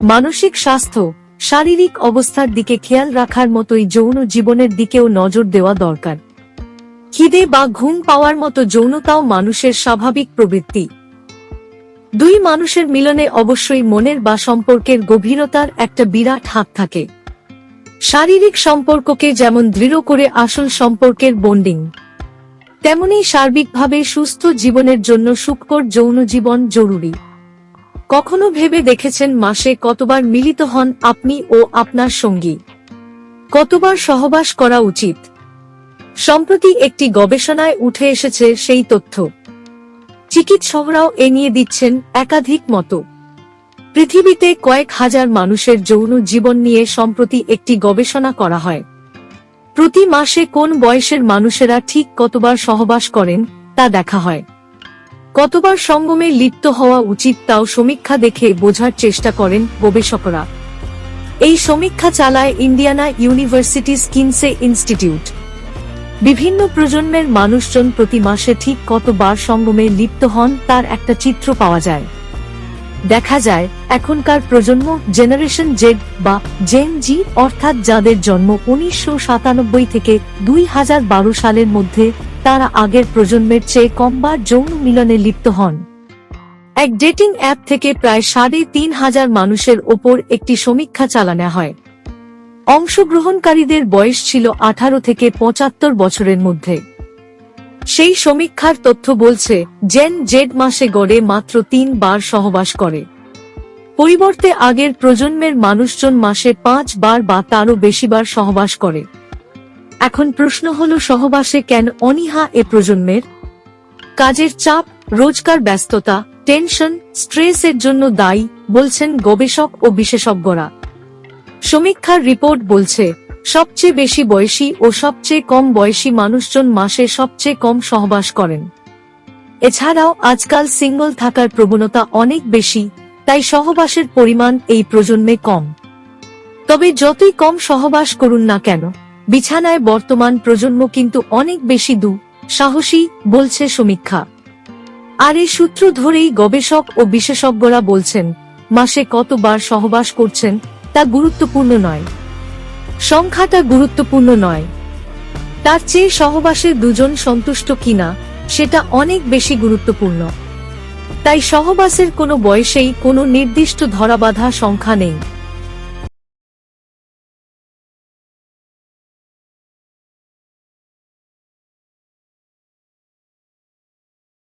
মানসিক স্বাস্থ্য, শারীরিক অবস্থার দিকে খেয়াল রাখার মতোই যৌন জীবনের দিকেও নজর দেওয়া দরকার। খিদে বা ঘুম পাওয়ার মতো যৌনতাও মানুষের স্বাভাবিক প্রবৃত্তি। দুই মানুষের মিলনে অবশ্যই মনের বা সম্পর্কের গভীরতার একটা বিরাট হাত থাকে। শারীরিক সম্পর্ককে যেমন দৃঢ় করে আসল সম্পর্কের বন্ডিং, তেমনি সার্বিকভাবে সুস্থ জীবনের জন্য সুখকর যৌন জীবন জরুরি। কখনো ভেবে দেখেছেন মাসে কতবার মিলিত হন আপনি ও আপনার সঙ্গী? কতবার সহবাস করা উচিত? সম্প্রতি একটি গবেষণায় উঠে এসেছে সেই তথ্য। চিকিৎসকরাও এ নিয়ে দিচ্ছেন একাধিক মতো। পৃথিবীতে কয়েক হাজার মানুষের যৌন জীবন নিয়ে সম্প্রতি একটি গবেষণা করা হয়। প্রতি মাসে কোন বয়সের মানুষেরা ঠিক কতবার সহবাস করেন তা দেখা হয়। কতবার সঙ্গমে লিপ্ত হওয়া উচিত তাও সমীক্ষা দেখে বোঝার চেষ্টা করেন গবেষকরা। এই সমীক্ষা চালায় ইন্ডিয়ানা ইউনিভার্সিটি স্কিনসে ইনস্টিটিউট। বিভিন্ন প্রজন্মের মানুষজন প্রতি মাসে ঠিক কতবার সঙ্গমে লিপ্ত হন তার একটা চিত্র পাওয়া যায়। দেখা যায়, এখনকার প্রজন্ম জেনারেশন জেড বা জেন জি অর্থাৎ যাদের জন্ম উনিশশো সাতানব্বই থেকে দুই হাজার বারো সালের মধ্যে তারা আগের প্রজন্মের চেয়ে কমবার যৌন মিলনে লিপ্ত হন। এক ডেটিং অ্যাপ থেকে প্রায় সাড়ে তিন হাজার মানুষের ওপর একটি সমীক্ষা চালানো হয়। অংশগ্রহণকারীদের বয়স ছিল আঠারো থেকে পঁচাত্তর বছরের মধ্যে। সেই সমীক্ষার তথ্য বলছে, জেন জেড মাসে গড়ে মাত্র তিন বার সহবাস করে। পরিবর্তে আগের প্রজন্মের মানুষজন মাসে পাঁচ বার বা তারও বেশিবার সহবাস করে। এখন প্রশ্ন হল, সহবাসে কেন অনীহা এ প্রজন্মের? কাজের চাপ, রোজকার ব্যস্ততা, টেনশন, স্ট্রেসের জন্য দায়ী, বলছেন গবেষক ও বিশেষজ্ঞরা। সমীক্ষার রিপোর্ট বলছে, সবচেয়ে বেশি বয়সী ও সবচেয়ে কম বয়সী মানুষজন মাসে সবচেয়ে কম সহবাস করেন। এছাড়াও আজকাল সিঙ্গল থাকার প্রবণতা অনেক বেশি, তাই সহবাসের পরিমাণ এই প্রজন্মে কম। তবে যতই কম সহবাস করুন না কেন বিছানায় বর্তমান প্রজন্ম কিন্তু অনেক বেশি দু, সাহসী, বলছে সমীক্ষা। আর এই সূত্র ধরেই গবেষক ও বিশেষজ্ঞরা বলছেন, মাসে কতবার সহবাস করছেন তা গুরুত্বপূর্ণ নয়। সংখ্যাটা গুরুত্বপূর্ণ নয়। তার চেয়ে সহবাসে দুজন সন্তুষ্ট কিনা, সেটা অনেক বেশি গুরুত্বপূর্ণ। তাই সহবাসের কোনো বয়সেই কোনো নির্দিষ্ট ধরাবাধা সংখ্যা নেই।